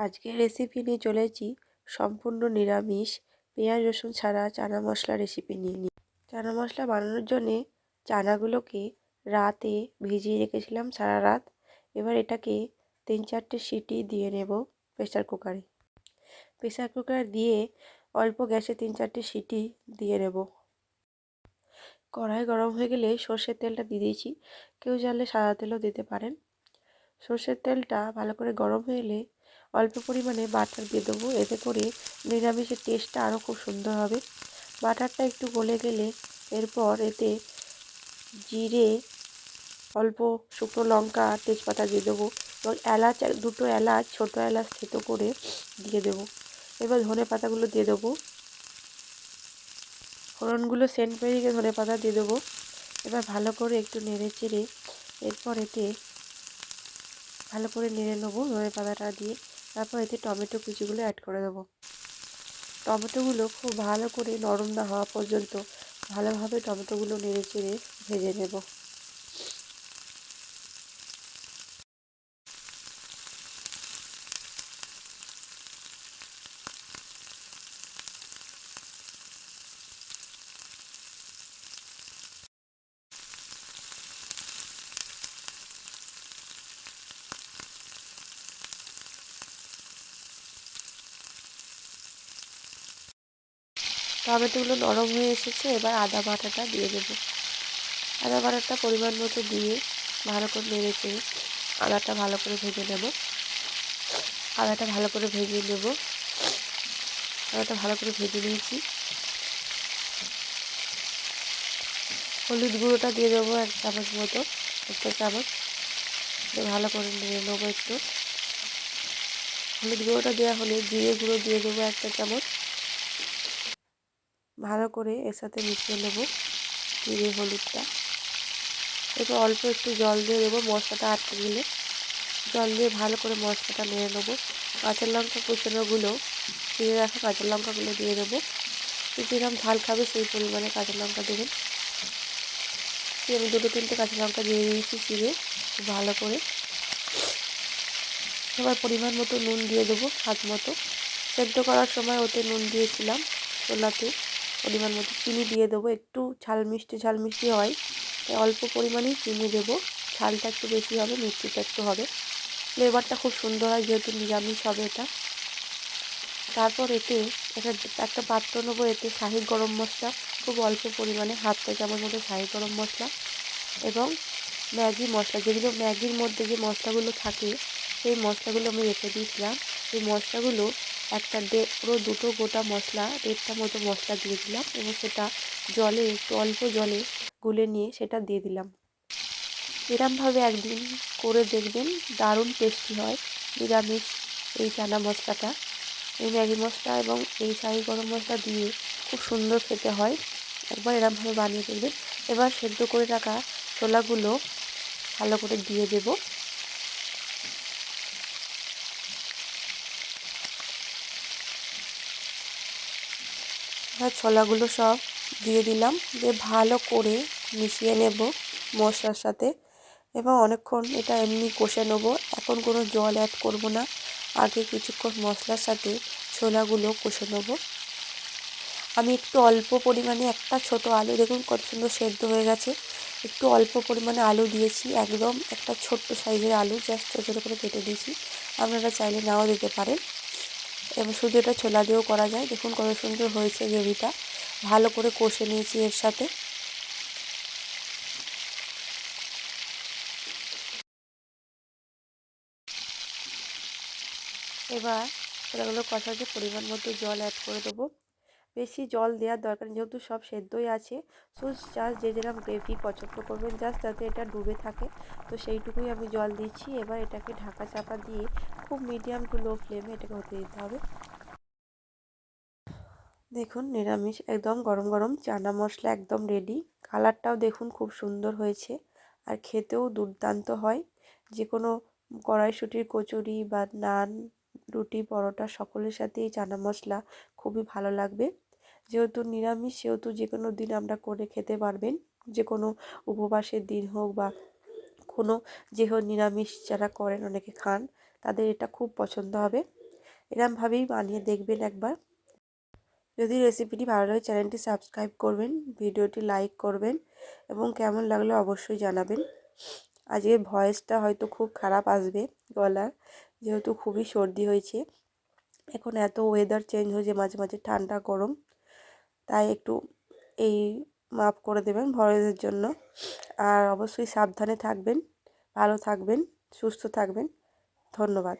আজকের রেসিপি নিয়ে চলেছি সম্পূর্ণ নিরামিষ। পেঁয়াজ, রসুন ছাড়া চানা মশলা রেসিপি নিয়ে নিই। চানা মশলা বানানোর জন্যে চানাগুলোকে রাতে ভিজিয়ে রেখেছিলাম সারা রাত। এবার এটাকে তিন চারটে সিটি দিয়ে নেব প্রেসার কুকারে প্রেসার কুকার দিয়ে অল্প গ্যাসে তিন চারটে সিটি দিয়ে নেব। কড়াই গরম হয়ে গেলে সর্ষের তেলটা দিয়ে দিয়েছি। কেউ জানলে সাদা তেলও দিতে পারেন। সর্ষের তেলটা ভালো করে গরম হয়ে এলে অল্প পরিমাণে বাটার দিয়ে দেবো। এতে করে নিরামিষের টেস্টটা আরও খুব সুন্দর হবে। বাটারটা একটু গলে গেলে এরপর এতে জিরে, অল্প শুকনো লঙ্কা, তেজপাতা দিয়ে দেবো এবং এলাচ, দুটো এলাচ, ছোটো এলাচ থেতো করে দিয়ে দেবো। এবার ধনে পাতাগুলো দিয়ে দেবো। ফোড়নগুলো সেন্ট পেরিয়ে ধনে পাতা দিয়ে দেবো। এবার ভালো করে একটু নেড়ে চেড়ে এরপর এতে ভালো করে নেড়ে নেব ধনে পাতাটা দিয়ে। তারপর এতে টমেটো কুচিগুলো অ্যাড করে দেবো। টমেটোগুলো খুব ভালো করে নরম না হওয়া পর্যন্ত ভালোভাবে টমেটোগুলো নেড়ে চেড়ে ভেজে নেব। টমেটোগুলো নরম হয়ে এসেছে, এবার আদা বাটাটা দিয়ে দেবো। আদা বাটাটা পরিমাণ মতো দিয়ে ভালো করে নেড়ে চেড়ে আদাটা ভালো করে ভেজে নেব। আদাটা ভালো করে ভেজে নেব। আদাটা ভালো করে ভেজে নিয়েছি। হলুদ গুঁড়োটা দিয়ে দেবো এক চামচ মতো, একটা চামচ। ভালো করে নেড়ে নেব একটু। হলুদ গুঁড়োটা দেওয়া হলে জিরে গুঁড়ো দিয়ে দেবো একটা চামচ। ভালো করে এর সাথে মিশিয়ে নেব জিরে, হলুদটা। এরপর অল্প একটু জল দিয়ে দেবো মশলাটা আটকে গেলে। জল দিয়ে ভালো করে মশলাটা নেড়ে নেব। কাঁচা লঙ্কা কুচানোগুলো চিড়ে রাখা কাঁচা লঙ্কাগুলো দিয়ে দেবো। যেরকম ঝাল খাবে সেই পরিমাণে কাঁচা লঙ্কা দেবেন। আমি দুটো তিনটে কাঁচা লঙ্কা দিয়ে দিয়েছি চিড়ে ভালো করে। এবার পরিমাণ মতো নুন দিয়ে দেবো স্বাদ মতো। সেদ্ধ করার সময় ওতে নুন দিয়েছিলাম, ছোলাতে। পরিমাণ মতো চিনি দিয়ে দেবো। একটু ঝাল মিষ্টি ঝাল মিষ্টি হয়, তাই অল্প পরিমাণেই চিনি দেবো। ঝালটা একটু বেশি হবে, মিষ্টিটা একটু হবে। ফ্লেভারটা খুব সুন্দর হয়, যেহেতু নিরামিষ হবে এটা। তারপর এতে একটা একটা পাত্র নেব, এতে শাহি গরম মশলা, খুব অল্প পরিমাণে চা চামচ মতো শাহি গরম মশলা এবং ম্যাগি মশলা। যেগুলো, ম্যাগির মধ্যে যে মশলাগুলো থাকে, সেই মশলাগুলো আমি রেখে দিয়েছিলাম। সেই মশলাগুলো একটা পুরো দুটো গোটা মশলা, দেড়টা মতো মশলা দিয়ে দিলাম এবং সেটা জলে, একটু অল্প জলে গুলে নিয়ে সেটা দিয়ে দিলাম। এরমভাবে একদিন করে দেখবেন, দারুণ টেস্টি হয় নিরামিষ এই চানা মশলাটা। এই ম্যাগি মশলা এবং এই শাহি গরম মশলা দিয়ে খুব সুন্দর খেতে হয়। একবার এরমভাবে বানিয়ে দেখবেন। এবার সেদ্ধ করে রাখা ছোলাগুলো ভালো করে দিয়ে দেবো। এবার ছোলাগুলো সব দিয়ে দিলাম। দিয়ে ভালো করে মিশিয়ে নেব মশলার সাথে। এবং অনেকক্ষণ এটা এমনি কষে নেব। এখন কোনো জল অ্যাড করব না। আগে কিছুক্ষণ মশলার সাথে ছোলাগুলো কষে নেব। আমি একটু অল্প পরিমাণে একটা ছোট আলু, দেখুন কত সুন্দর সেদ্ধ হয়ে গেছে। একটু অল্প পরিমাণে আলু দিয়েছি, একদম একটা ছোট্ট সাইজের আলু জাস্ট ছোটো ছোটো করে কেটে দিয়েছি। আপনারা চাইলে নাও দিতে পারেন। এবং শুধু এটা ছোলা দিয়েও করা যায়। দেখুন কত সুন্দর হয়েছে গ্রেভিটা। ভালো করে কষে নিয়েছি এর সাথে। এবার ছোলাগুলো কষাতে পরিমাণ মতো জল অ্যাড করে দেবো। বেশি জল দেওয়ার দরকার যেহেতু সব সেদ্ধই আছে সো জাস্ট যে যেরকম গ্রেভি পছন্দ করবেন জাস্ট যাতে এটা ডুবে থাকে। তো সেইটুকুই আমি জল দিচ্ছি। এবার এটাকে ঢাকা চাপা দিয়ে খুব মিডিয়াম টু লো ফ্লেমে এটাকে হতে দিতে হবে। দেখুন, নিরামিষ, একদম গরম গরম চানা মশলা একদম রেডি কালারটাও দেখুন খুব সুন্দর হয়েছে। আর খেতেও দুর্দান্ত হয়। যে কোনো কড়াইশুটির কচুরি বা নান রুটি, পরোটা সকলের সাথেই চানা মশলা খুবই ভালো লাগবে। যেহেতু নিরামিষ, সেহেতু যে কোনো দিন আমরা করে খেতে পারবেন। যে কোনো উপবাসের দিন হোক বা কোনো যে হোক নিরামিষ যারা করেন, অনেকে খান, তাদের এটা খুব পছন্দ হবে। এরমভাবেই বানিয়ে দেখবেন একবার। যদি রেসিপিটি ভালো লাগে, চ্যানেলটি সাবস্ক্রাইব করবেন, ভিডিওটি লাইক করবেন এবং কেমন লাগল অবশ্যই জানাবেন। আজকে ভয়েসটা হয়তো খুব খারাপ আসবে গলার যেহেতু খুবই সর্দি হয়েছে, এখন এত ওয়েদার চেঞ্জ হয়েছে, মাঝে মাঝে ঠান্ডা, গরম, তাই একটু এই মাফ করে দেবেন ভয়েসের জন্য। আর অবশ্যই সাবধানে থাকবেন, ভালো থাকবেন, সুস্থ থাকবেন। ধন্যবাদ।